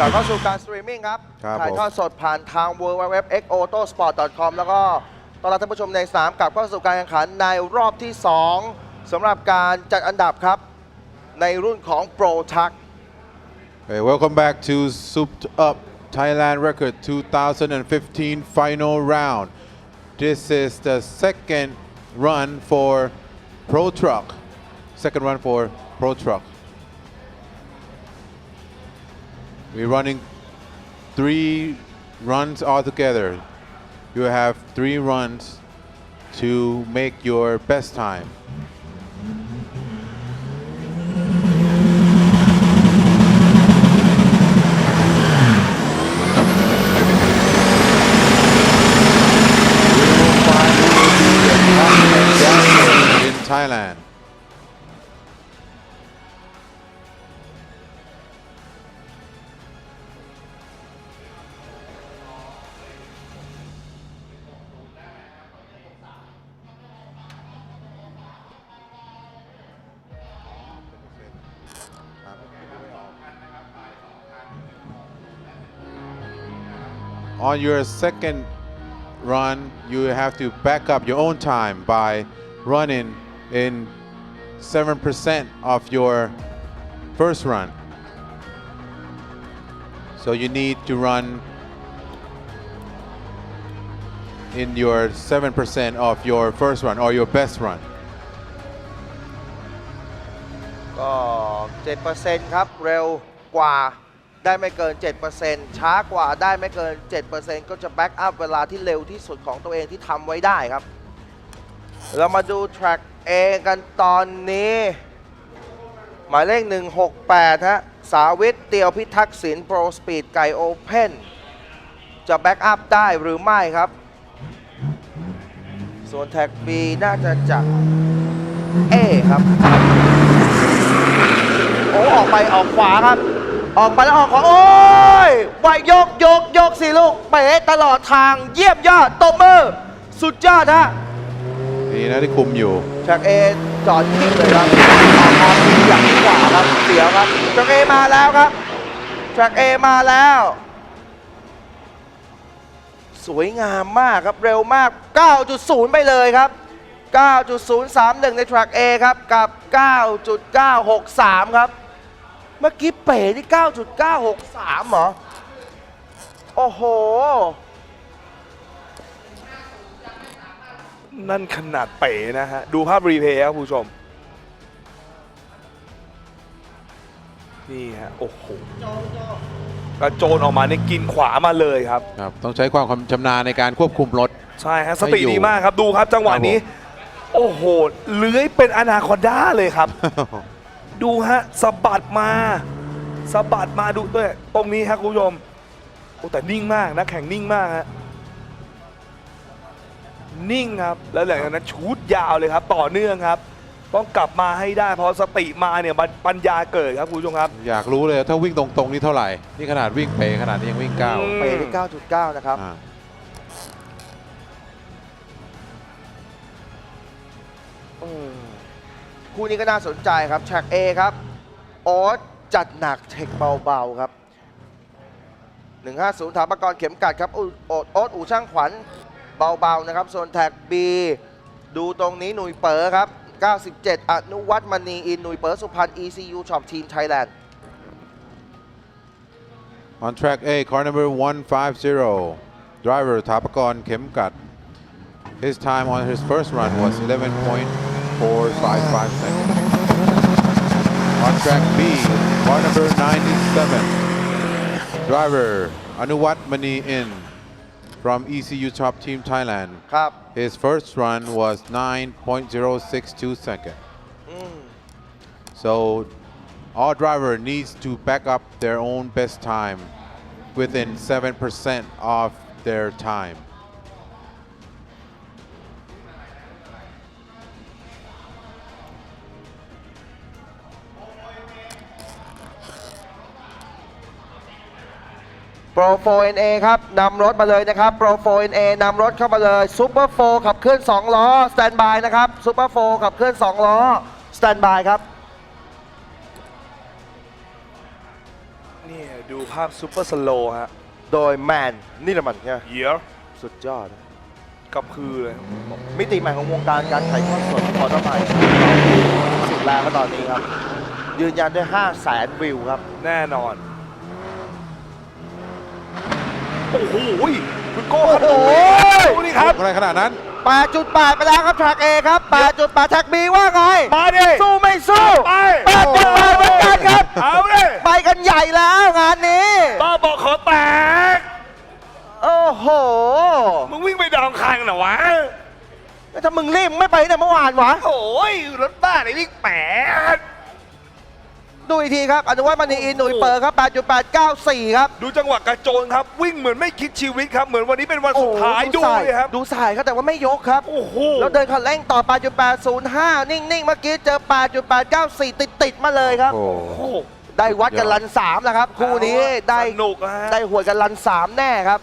กลับเข้าสู่การสตรีมมิ่งครับ ครับถ่ายผมทอดสดผ่านทาง w w w x a u t o s p o r t c o m แล้วก็ต้อนรับท่านผู้ชมในสนามกลับเข้าสู่การแข่งขันในรอบที่ 2สำหรับการจัดอันดับครับ ในรุ่นของ Pro Truck Okay, welcome back to Souped Up Thailand Record 2015 final round. This is the second run for Pro Truck. Second run for Pro Truck. We're running three runs altogether. You have three runs to make your best time. We On your second run, you have to back up your own time by running in 7% of your first run. So you need to run in your 7% of your first run or your best run. ก็ 7%ครับ เร็วกว่า ได้ไม่เกิน 7%ช้ากว่าได้ไม่เกิน 7%ก็จะแบ็กอัพเวลาที่เร็วที่สุดของตัวเองที่ทำไว้ได้ครับ เรามาดู track A กันตอนนี้ หมายเลข 168 ฮะ สาวิตเตียวพิทักษ์ศิลป์โปรสปีดไก่โอเพนจะแบ็กอัพได้หรือไม่ครับ ส่วนแท็ก B น่าจะจาก A ครับ โอ้ ออกไปออกขวาครับ ออกไปแล้วออกขวาโอ้ยไหวยกยกยกสิลูกเป๋ตลอดทางเยี่ยมยอดตบมือ สุดยอดฮะนี่นะที่คุมอยู่แทร็กเอจอดทิ้งเลยครับออกมาอย่างขวาครับเสียวครับแทร็กเอมาแล้วครับแทร็กเอมาแล้ว สวยงามมากครับเร็วมาก 9.0 ไปเลยครับ 9.031 ในแทร็ก A ครับ กับ 9.963 ครับ เมื่อกี้เป๋ที่ 9.963 เหรอ โอ้โห นั่นขนาดเป๋นะฮะ ดูภาพรีเพย์ครับคุณผู้ชม นี่ฮะ โอ้โหกระโจนออกมาเนี่ยกินขวามาเลยครับ ครับต้องใช้ความชำนาญในการควบคุมรถ ใช่ฮะ สติไม่อยู่ดีมากครับ ดูครับจังหวะนี้ โอ้โห เลื้อยเป็นอนาคอนด้าเลยครับ ดูฮะสะบัดมาสะบัดมาดูด้วยตรงนี้ครับคุณผู้ชมโอ้แต่นิ่งมากนะแข่งนิ่งมากฮะนิ่งครับแล้วหลังจากนั้นชูดยาวเลยครับ ต่อเนื่องครับ ต้องกลับมาให้ได้เพราะสติมาเนี่ยปัญปัญญาเกิดครับคุณผู้ชมครับ อยากรู้เลยถ้าวิ่งตรงๆนี่เท่าไหร่ นี่ขนาดวิ่งเป๋ขนาดนี้ยังวิ่งเก้าอืมเป๋ที่9.9 นะครับ อ่าอืม คู่นี้ก็น่าสนใจครับแท็ก A ครับโอ๊ตจัดหนักเทคเบาๆครับ150ถาปกรเข็มกัดครับอูโอ๊ตโอ๊ตอู่ช่างขวัญเบาๆนะครับส่วนแท็ก B ดูตรงนี้หนุ่ยเป๋อครับ 97 อนุวัฒน์มณีอินหนุ่ยเป๋อสุพรรณ ECU Shop Team Thailand On track A, car number 150, driver Tapakon Kemkat. His time on his first run was 455 seconds. On track B, car number 97. Driver Anuwat Mani In from ECU Top Team Thailand. Cup. His first run was 9.062 second. Mm. So all driver needs to back up their own best time within 7% of their time. Pro 4NA ครับนำรถมาเลยนะครับ Pro 4NA นำรถเข้ามาเลย Super 4 ขับเคลื่อน 2 ล้อสแตนบายนะครับ Super 4 ขับเคลื่อน 2 ล้อสแตนบายครับนี่ดูภาพซูเปอร์สโลว์ฮะ โดยแมนนี่แหละมันเนี่ยเยียร์สุดยอด กับคือเลย มิติใหม่ของวงการการถ่ายทอดสดมอเตอร์ไซค์สุดแล้วก็ตอนนี้ครับ ยืนยันด้วย 5 0 0แสนวิวครับ แน่นอน โอ้โหคุณโก้ครับโอ้โห ดูนี่ครับ อะไรขนาดนั้น 8.8 ไปแล้วครับแท็กเอครับ 8.8แท็กบีว่าไง มาดิ สู้ไม่สู้ไป 8.8เหมือนกันครับ เอาดิไปกันใหญ่แล้วงานนี้ บ้าบอกขอแตก โอ้โห มึงวิ่งไปดาวอังคางเหรอวะ แล้วถ้ามึงรีบมึงไม่ไปแต่เมื่อวานวะ โอ้ยรถบ้าไหนวิ่งแปด ดูอีกทีครับอนุวัฒน์มณีอินหนุ่ยเปิดครับ8.894 ครับ ดูจังหวะกระโจนครับ วิ่งเหมือนไม่คิดชีวิตครับ เหมือนวันนี้เป็นวันสุดท้ายโอ้ดูโหเลยครับ ดูสายครับแต่ว่าไม่ยกครับโอ้โหแล้วเดินคันเร่งต่อ 8.805 นิ่งๆ เมื่อกี้เจอ 8.894 ติดติดๆมาเลยครับโอ้โอ้โห ได้วัดกันลัน3แล้วครับ คู่นี้ได้สนุกนะฮะได้หวยกันลัน3แน่ครับ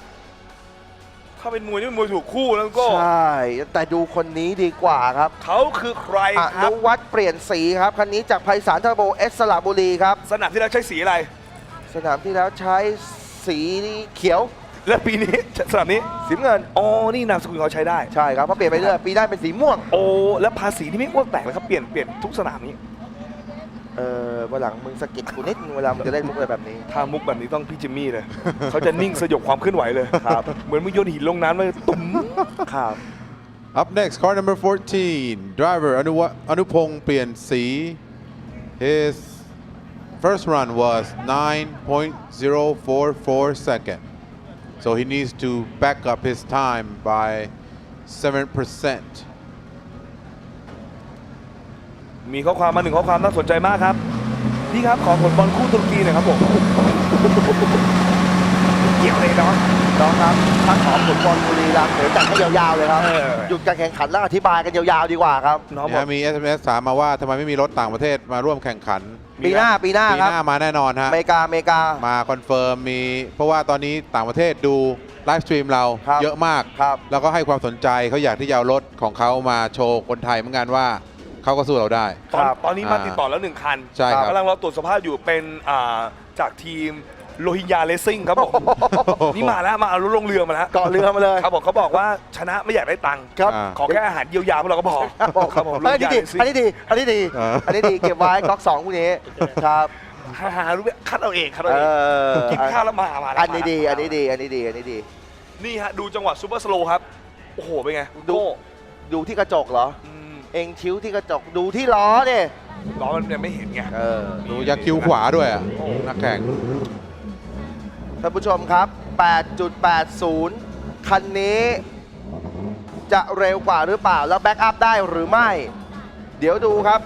ถ้าเป็นมวยนี่เป็นมวยถูกคู่แล้วก็ ใช่ แต่ดูคนนี้ดีกว่าครับเขาคือใครอครันุบวัฒน์เปลี่ยนสีครับ คันนี้จากไพศาลเทอร์โบเอสสระบุรีครับ สนามที่เราใช้สีอะไร สนามที่แล้วใช้สีเขียวและปีนี้ สนามนี้ สีน้ำเงิน อ๋อ นี่นามสกุลเขาใช้ได้ ใช่ครับเพราะเปลี่ยนไปเรื่อยปีหน้าเป็นสีม่วง โอ้ แล้วภาษีที่ไม่อ้วกแตกเลยครับ เปลี่ยนเปลี่ยนทุกสนามนี้ เออวันหลังมึงสะกิดกูนิดนึงเวลามึงจะเล่นมุกอะไรแบบนี้ ถ้ามุกแบบนี้ต้องพี่จิมมี่เลย เขาจะนิ่งสยบความเคลื่อนไหวเลยครับ เหมือนมึงโยนหินลงน้ำเลยตุ้มครับ Up next, car number 14, driver Anuwa- Anupong PNC. His first run was 9.044 second. So he needs to back up his time by 7%. มีข้อความมาหนึ่งข้อความน่าสนใจมากครับพี่ครับขอผลบอลคู่ตุรกีหน่อยครับผมเกี่ยวเลยเนาะน้องครับถ้าขอผลบอลบุรีรัมย์เดี๋ยวจัดให้ยาวๆเลยครับเออหยุดการแข่งขันแล้วอธิบายกันยาวๆดีกว่าครับน้องบเนี่อยกมี SMS ถามมาว่าทำไมไม่มีรถต่างประเทศมาร่วมแข่งขัน ปีหน้าปีหน้าปีครัหบน้ามาแน่นอนฮะอเมริกาอเมริกามาคอนเฟิร์มมี เพราะว่าตอนนี้ต่างประเทศดูไลฟ์สตรีมเราครับเยอะมากครับแล้วก็ให้ความสนใจเขาอยากที่จะเอารถของเขามาโชว์คนไทยเหมือนกันว่า เขาก็สู้เราได้ ตอนครับตอนนี้มาอ่าติดต่อแล้วหนึ่งคันใช่ครับ กำลังรอตรวจสภาพอยู่เป็นอ่าจากทีมโลหิงยาเลสซิ่งครับผมนี่มาแล้วมาเอารถลงเรือมาแล้วเกาะเรือมาเลย ครับผมเขาบอกว่าชนะไม่อยากได้ตังค์ครับ อ่า ขอแค่อาหารเยียวยาพวกเราก็พอครับผมอันนี้ดี อันนี้ดี อันนี้ดี เอออั อันนี้ดี เก็บไว้ก๊อกสองคู่นี้ครับหาหารู้ไหมคัดเอาเองคัดเอาเอเองอกินข้าวแล้วมามาแล้วอันนี้ดีมาแล้วอันนี้ดี อันนี้ดี อันนี้ดี นี่ฮะดูจังหวะซูเปอร์สโลว์ครับ โอ้โหเป็นไงคุณดูโก้ดูที่กระจกเหรอ อืมเองชิ้วที่กระจกดูที่ล้อดิล้อมันยังไม่เห็นไงเออดูยักษ์คิ้วขวาด้วยอะนักแข่งท่านผู้ชมครับ 8.80 คันนี้จะเร็วกว่าหรือเปล่าแล้วแบ็กอัพได้หรือไม่ เดี๋ยวดูครับ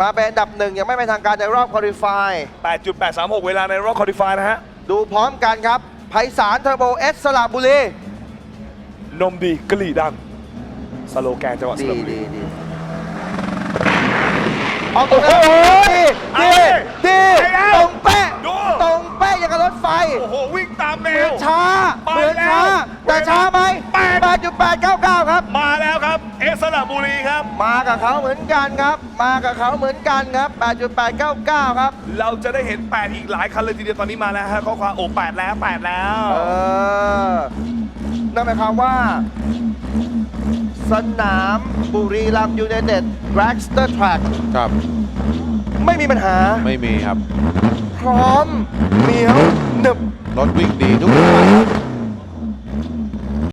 มาเป็นอันดับหนึ่งยังไม่เป็นทางการในรอบคอลิฟาย8.836 เวลาในรอบคอดิฟายนะฮะ ดูพร้อมกันครับ ไพศาลเทอร์โบเอสสระบุรี นมดีกะหรี่ดัง สโลแกนจังหวัดสดีระบุรี ดีดี เอาตรงนี้ดีดีดีไปแล้ว ตรงเป๊ะ ดูตรงเป๊ะอย่างกับรถไฟ โอ้โห วิ่งตามแนเหมือว นช้า ไปเหมือนแล้วช้าแต่ช้าไหมแปด 8.899 ครับ มาแล้วครับ เอสระบุรีครับ มากับเขาเหมือนกันครับ มากับเขาเหมือนกันครับ 8.899 ครับ เราจะได้เห็น 8 อีกหลายคันเลยทีเดียวตอนนี้มาแล้วฮะข้อความโอ้8แล้ว 8 แล้ว เออ นั่นหมายความว่า สนามบุรีรัมย์ยูไนเต็ดแร็กสเตอร์ทรัคครับ ไม่มีปัญหา ไม่มีครับ พร้อมเหนียวหนึบรถวิ่งดีทุกคันครับ